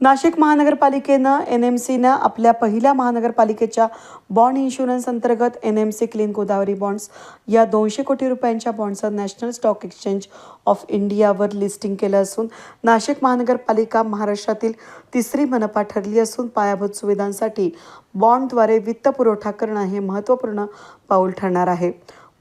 नाशिक महानगरपालिकेनं N M सीनं आपल्या पहिल्या महानगरपालिकेच्या बॉन्ड इन्शुरन्स अंतर्गत N M C clean Godavari bonds या दोनशे कोटी रुपयांच्या बॉन्ड्सचं नॅशनल स्टॉक एक्सचेंज ऑफ इंडियावर लिस्टिंग केलं असून नाशिक महानगरपालिका महाराष्ट्रातील तिसरी मनपा ठरली असून पायाभूत सुविधांसाठी बॉन्डद्वारे वित्त पुरवठा करणं हे महत्त्वपूर्ण पाऊल ठरणार आहे.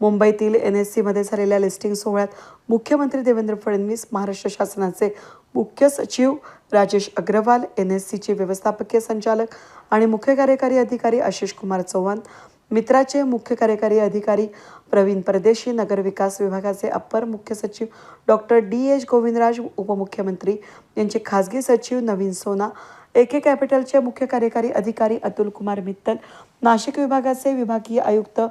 मुंबईतील एन एस सीमध्ये झालेल्या लिस्टिंग सोहळ्यात मुख्यमंत्री देवेंद्र फडणवीस महाराष्ट्र शासनाचे मुख्य सचिव राजेश अग्रवाल एन एस सीचे व्यवस्थापकीय संचालक आणि मुख्य कार्यकारी अधिकारी आशिष कुमार चव्हाण मित्राचे मुख्य कार्यकारी अधिकारी प्रवीण परदेशी नगरविकास विभागाचे अप्पर मुख्य सचिव डॉक्टर डी एच गोविंदराज उपमुख्यमंत्री यांचे खासगी सचिव नवीन सोना ए के कॅपिटलचे मुख्य कार्यकारी अधिकारी अतुल कुमार मित्तल नाशिक विभागाचे विभागीय आयुक्त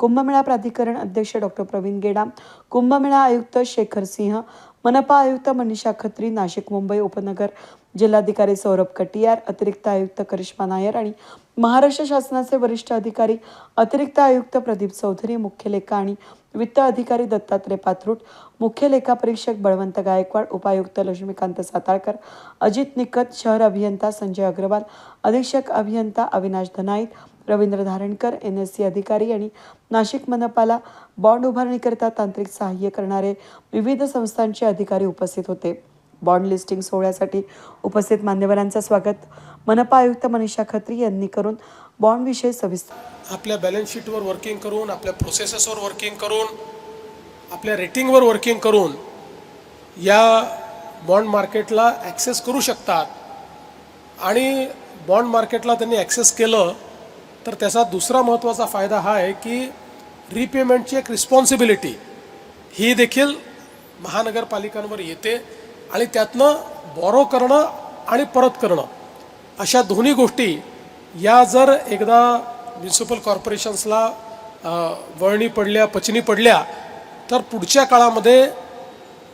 कुंभमेळा प्राधिकरण अध्यक्ष डॉक्टर प्रवीण गेडाम कुंभमेळा आयुक्त शेखर सिंह मनपा आयुक्त मनीषा खत्री नाशिक मुंबई उपनगर जिल्हाधिकारी सौरभ कटियार अतिरिक्त आयुक्त करिश्मा नायर आणि महाराष्ट्र शासनाचे वरिष्ठ अधिकारी अतिरिक्त आयुक्त प्रदीप चौधरी मुख्य लेखा आणि वित्त अधिकारी दत्तात्रय पाथरूट मुख्य लेखा परीक्षक बळवंत गायकवाड उपायुक्त लक्ष्मीकांत सातारकर अजित निकत शहर अभियंता संजय अग्रवाल अधीक्षक अभियंता Avinash Dhanait Ravindra Dharankar N S C अधिकारी आणि नाशिक मनपाला बॉन्ड उभारणीकरिता तांत्रिक सहाय्य करणारे विविध संस्थांचे अधिकारी उपस्थित होते. बॉन्ड लिस्टिंग सोहळ्यासाठी उपस्थित मान्यवरांचं स्वागत मनपा आयुक्त मनीषा खत्री यांनी करून बॉन्डविषयी सविस्तर आपल्या बॅलन्स शीटवर वर्किंग करून आपल्या प्रोसेसेसवर वर्किंग करून आपल्या रेटिंगवर वर्किंग करून या बॉन्ड मार्केटला ॲक्सेस करू शकतात. आणि बॉन्ड मार्केटला त्यांनी ॲक्सेस केलं तर त्याचा दुसरा महत्त्वाचा फायदा हा आहे की रिपेमेंटची एक रिस्पॉन्सिबिलिटी ही देखील महानगरपालिकांवर येते आणि त्यातनं बॉरो करणं आणि परत करणं अशा दोन्ही गोष्टी या जर एकदा म्युन्सिपल कॉर्पोरेशन्सला वळणी पडल्या पचनी पडल्या तर पुढच्या काळामध्ये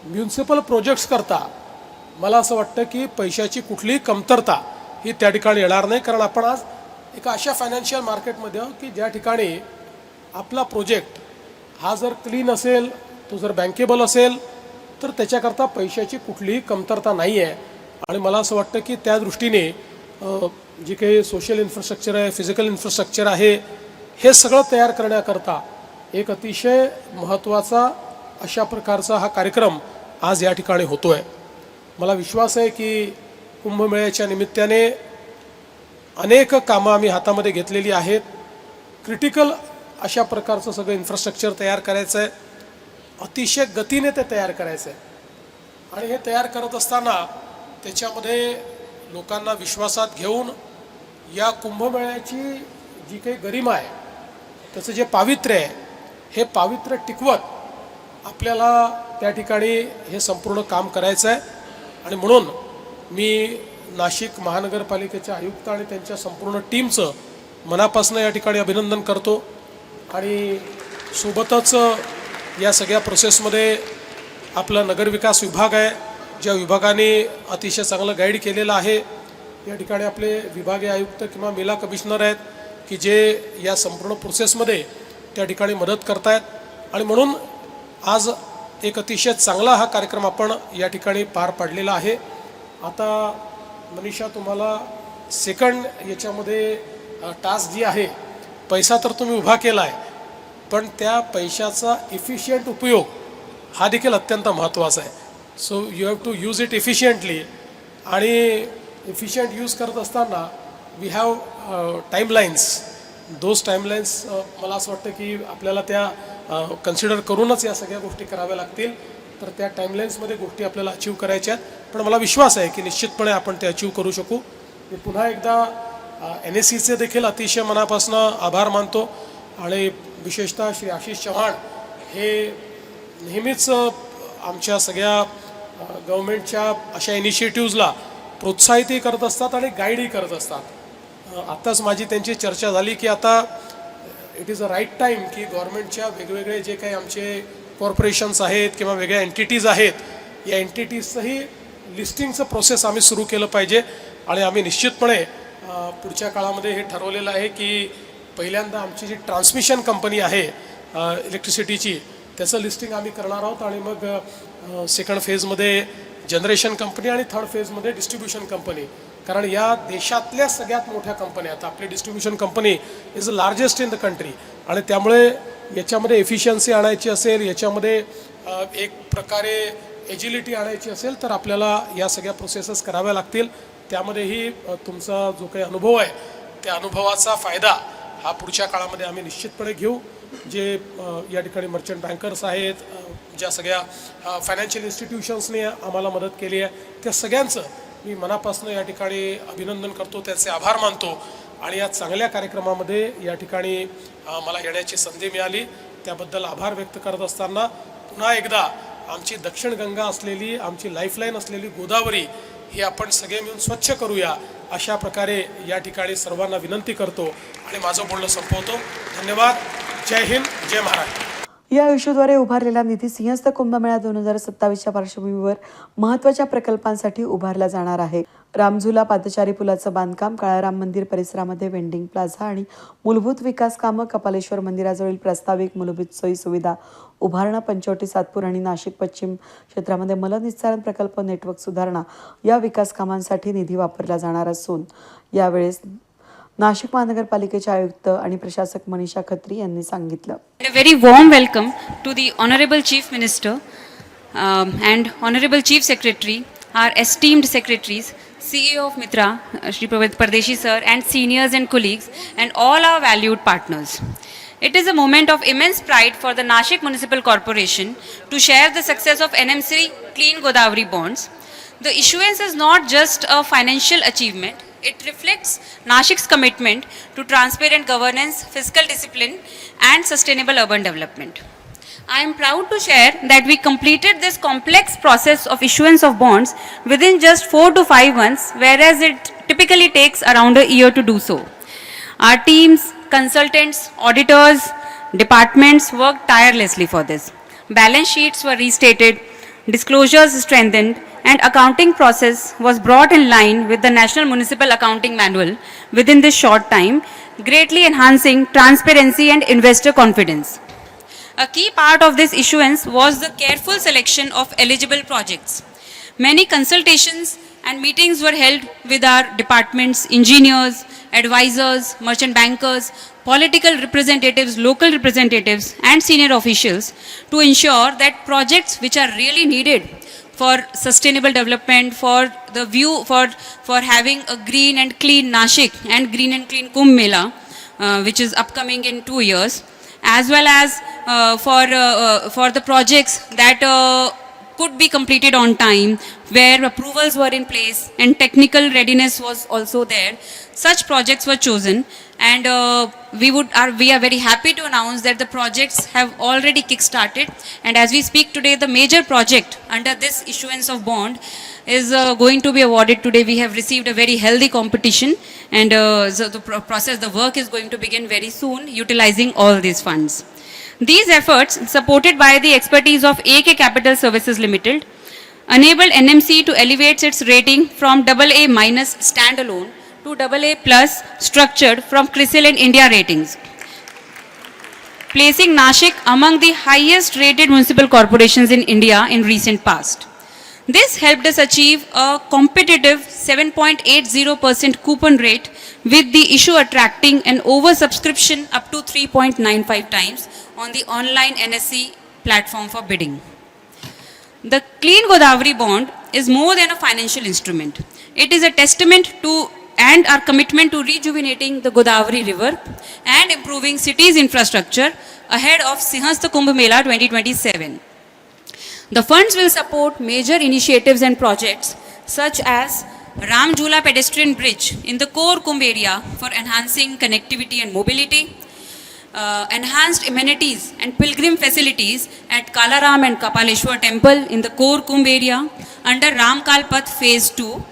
म्युन्सिपल प्रोजेक्ट्स करता मला असं वाटतं की पैशाची कुठलीही कमतरता ही त्या ठिकाणी येणार नाही. कारण आपण आज एका अशा फायनान्शियल मार्केटमध्ये हो, की ज्या ठिकाणी आपला प्रोजेक्ट हा जर क्लीन असेल तो जर बँकेबल असेल तर त्याच्याकरता पैशाची कुठलीही कमतरता नाही आहे आणि मला असं वाटतं की त्या दृष्टीने जे काही सोशल इन्फ्रास्ट्रक्चर आहे फिजिकल इन्फ्रास्ट्रक्चर आहे हे सगळं तयार करण्याकरता एक अतिशय महत्त्वाचा अशा प्रकारचा हा कार्यक्रम आज या ठिकाणी होतो आहे मला विश्वास आहे की कुंभमेळ्याच्या निमित्ताने अनेक कामं आम्ही हातामध्ये घेतलेली आहेत. क्रिटिकल अशा प्रकारचं सगळं इन्फ्रास्ट्रक्चर तयार करायचं आहे अतिशय गतीने ते तयार करायचं आहे आणि हे तयार करत असताना त्याच्यामध्ये लोकांना विश्वासात घेऊन या कुंभमेळ्याची जी काही गरिमा आहे त्याचं जे पावित्र्य आहे हे पावित्र्य टिकवत आपल्याला त्या ठिकाणी हे संपूर्ण काम करायचं आहे आणि म्हणून मी नाशिक महानगरपालिकेच्या आयुक्त आणि त्यांच्या संपूर्ण टीमचं मनापासून या ठिकाणी अभिनंदन करतो. आणि सोबतच या सगळ्या प्रोसेसमध्ये आपला नगरविकास विभाग आहे ज्या विभागाने अतिशय चांगलं गाईड केलेलं आहे. या ठिकाणी आपले विभागीय आयुक्त किंवा मेला कमिशनर आहेत की जे या संपूर्ण प्रोसेसमध्ये त्या ठिकाणी मदत करतायत. आणि म्हणून आज एक अतिशय चांगला हा कार्यक्रम आपण या ठिकाणी पार पाडलेला आहे. आता मनीषा तुम्हाला सेकंड याच्यामध्ये टास्क जी आहे पैसा तर तुम्ही उभा केला आहे पण त्या पैशाचा इफिशियंट उपयोग हा देखील अत्यंत महत्त्वाचा आहे. So you have to use it efficiently आणि इफिशियंट यूज करत असताना we have timelines those timelines मला असं वाटतं की आपल्याला त्या कन्सिडर करूनच या सगळ्या गोष्टी कराव्या लागतील. तर त्या टाईमलाईन्समध्ये गोष्टी आपल्याला अचीव करायच्या आहेत. पण मला विश्वास आहे की निश्चितपणे आपण ते अचीव करू शकू. मी पुन्हा एकदा एन एस सीचे देखील अतिशय मनापासून आभार मानतो. आणि विशेषतः श्री आशिष चव्हाण हे नेहमीच आमच्या सगळ्या गव्हर्मेंटच्या अशा इनिशिएटिव्हजला प्रोत्साहितही करत असतात आणि गाईडही करत असतात. आत्ताच माझी त्यांची चर्चा झाली की आता it is a right time की गव्हर्मेंटच्या वेगवेगळे जे काही आमचे कॉर्पोरेशन्स आहेत किंवा वेगळ्या एंटिटीज आहेत या एंटिटीजचंही लिस्टिंगचं प्रोसेस आम्ही सुरू केलं पाहिजे. आणि आम्ही निश्चितपणे पुढच्या काळामध्ये हे ठरवलेलं आहे की पहिल्यांदा आमची जी ट्रान्समिशन कंपनी आहे इलेक्ट्रिसिटीची त्याचं लिस्टिंग आम्ही करणार आहोत. आणि मग सेकंड फेजमध्ये जनरेशन कंपनी आणि थर्ड फेजमध्ये डिस्ट्रीब्युशन कंपनी कारण या देशातल्या सगळ्यात मोठ्या कंपन्या आता आपली distribution company is the largest in the country आणि त्यामुळे याच्यामध्ये एफिशियन्सी आणायची असेल याच्यामध्ये एक प्रकारे एजिलिटी आणायची असेल तर आपल्याला या सगळ्या प्रोसेसेस कराव्या लागतील. त्यामध्येही तुमचा जो काही अनुभव आहे त्या अनुभवाचा फायदा हा पुढच्या काळामध्ये आम्ही निश्चितपणे घेऊ. जे या ठिकाणी मर्चंट बँकर्स आहेत ज्या सगळ्या फायनान्शियल इन्स्टिट्यूशन्सने आम्हाला मदत केली आहे त्या सगळ्यांचं मी मनापासून या ठिकाणी अभिनंदन करतो त्याचे आभार मानतो. आणि या चांगल्या कार्यक्रमामध्ये या ठिकाणी मला येण्याची संधी मिळाली. त्याबद्दल आभार व्यक्त करत असताना पुन्हा एकदा आमची दक्षिण गंगा असलेली आमची लाईफलाईन असलेली गोदावरी ही आपण सगळे मिळून स्वच्छ करूया अशा प्रकारे या ठिकाणी सर्वांना विनंती करतो आणि माझं बोलणं संपवतो. धन्यवाद. जय हिंद जय महाराष्ट्र. या इश्यूद्वारे उभारलेला निधी सिंहस्थ कुंभमेळा दोन हजार सत्तावीसच्या पार्श्वभूमीवर महत्त्वाच्या प्रकल्पांसाठी उभारला जाणार आहे. रामझुला पादचारी पुलाचं बांधकाम काळाराम मंदिर परिसरामध्ये वेंडिंग प्लाझा आणि मूलभूत विकास कामं कपालेश्वर मंदिराजवळील प्रस्ताविक मूलभूत सोयी सुविधा उभारणं पंचवटी सातपूर आणि नाशिक पश्चिम क्षेत्रामध्ये मलनिस्सारण प्रकल्प नेटवर्क सुधारणा या विकास कामांसाठी निधी वापरला जाणार असून यावेळेस नाशिक महानगरपालिकेचे आयुक्त आणि प्रशासक मनीषा खत्री यांनी सांगितलं. Very warm welcome to the honourable chief minister and honourable chief secretary are esteemed secretaries CEO of Mitra, Shri Pardeshi sir, and seniors and colleagues, and all our valued partners. It is a moment of immense pride for the Nashik Municipal Corporation to share the success of NMC Clean Godavari bonds. The issuance is not just a financial achievement, it reflects Nashik's commitment to transparent governance, fiscal discipline, and sustainable urban development. I am proud to share that we completed this complex process of issuance of bonds within just 4 to 5 months, whereas it typically takes around a year to do so. Our teams, consultants, auditors, departments worked tirelessly for this. Balance sheets were restated, disclosures strengthened, and accounting process was brought in line with the National Municipal Accounting Manual within this short time, greatly enhancing transparency and investor confidence. A key part of this issuance was the careful selection of eligible projects. Many consultations and meetings were held with our departments, engineers, advisors, merchant bankers, political representatives, local representatives, and senior officials to ensure that projects which are really needed for sustainable development, for the view, for, for having a green and clean Nashik and green and clean Kumbh Mela, uh, which is upcoming in two years, as well as for, uh, uh, for the projects that uh, could be completed on time, where approvals were in place and technical readiness was also there. Such projects were chosen, and uh, we would are we are very happy to announce that the projects have already kick-started. And as we speak today, the major project under this issuance of bond is uh, going to be awarded today. We have received a very healthy competition, and uh, so the pro- process, the work is going to begin very soon, utilizing all these funds. These efforts, supported by the expertise of AK Capital Services Limited, enabled NMC to elevate its rating from AA minus standalone to AA plus structured from CRISIL and India ratings, placing Nashik among the highest rated municipal corporations in India in recent past. This helped us achieve a competitive 7.80% coupon rate with the issue attracting an oversubscription up to 3.95 times on the online NSC platform for bidding. The Clean Godavari bond is more than a financial instrument. It is a testament to and our commitment to rejuvenating the Godavari river and improving cities' infrastructure ahead of Sinhasta Kumbh Mela 2027. The funds will support major initiatives and projects such as Ram Jhula pedestrian bridge in the core Kumbh area for enhancing connectivity and mobility, uh, enhanced amenities and pilgrim facilities at Kalaram and Kapaleshwar temple in the core Kumbh area under Ramkal Path phase 2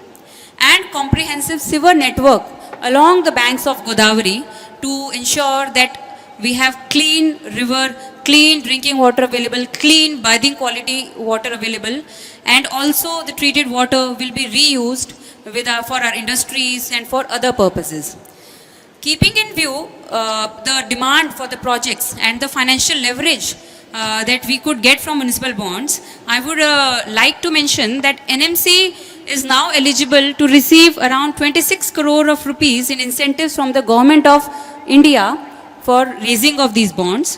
and comprehensive sewer network along the banks of Godavari to ensure that we have clean river, clean drinking water available, clean bathing quality water available, and also the treated water will be reused with our, for our industries and for other purposes. Keeping in view uh, the demand for the projects and the financial leverage uh, that we could get from municipal bonds, I would uh, like to mention that NMC is now eligible to receive around 26 crore of rupees in incentives from the government of India for raising of these bonds.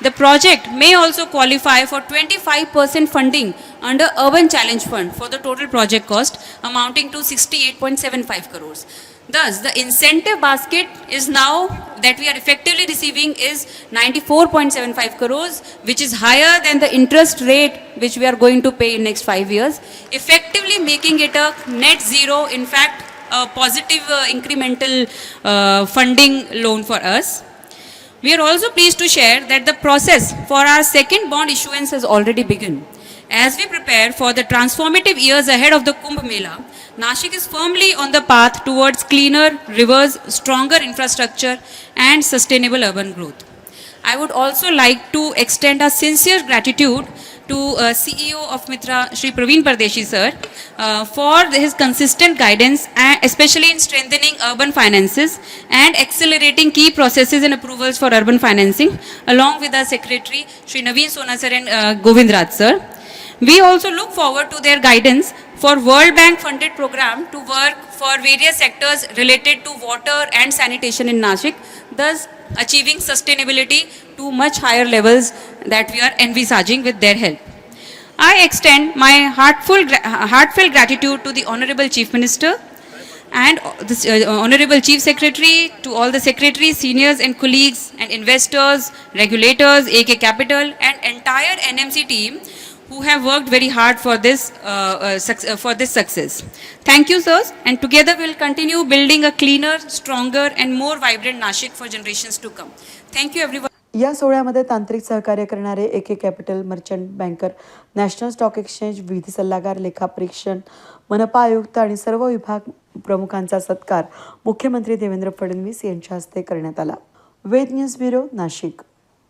The project may also qualify for 25% funding under Urban Challenge Fund for the total project cost amounting to 68.75 crores. Thus, the incentive basket is now that we are effectively receiving is 94.75 crores, which is higher than the interest rate which we are going to pay in next five years, effectively making it a net zero, in fact, a positive uh, incremental uh, funding loan for us. We are also pleased to share that the process for our second bond issuance has already begun. As we prepare for the transformative years ahead of the Kumbh Mela, Nashik is firmly on the path towards cleaner rivers, stronger infrastructure, and sustainable urban growth. I would also like to extend our sincere gratitude to uh, CEO of Mitra, Shri Praveen Pardeshi sir, uh, for his consistent guidance, especially in strengthening urban finances and accelerating key processes and approvals for urban financing, along with our secretary, Shri Naveen Sona sir and uh, Govind Raj sir. We also look forward to their guidance for World Bank funded program to work for various sectors related to water and sanitation in Nashik, thus achieving sustainability to much higher levels that we are envisaging with their help. I extend my heartfelt gratitude to the Honorable Chief Minister and the uh, Honorable Chief Secretary, to all the secretaries, seniors and colleagues and investors, regulators, AK Capital and entire NMC team who have worked very hard for this, uh, uh, for this success. Thank you, sirs, and together we will continue building a cleaner, stronger and more vibrant Nashik for generations to come. Thank you everyone. या सोहळ्यामध्ये तांत्रिक सहकार्य करणारे A K capital merchant banker national stock exchange विधी सल्लागार लेखापरीक्षण मनपा आयुक्त आणि सर्व विभाग प्रमुखांचा सत्कार मुख्यमंत्री देवेंद्र फडणवीस यांच्या हस्ते करण्यात आला. Ved news bureau Nashik.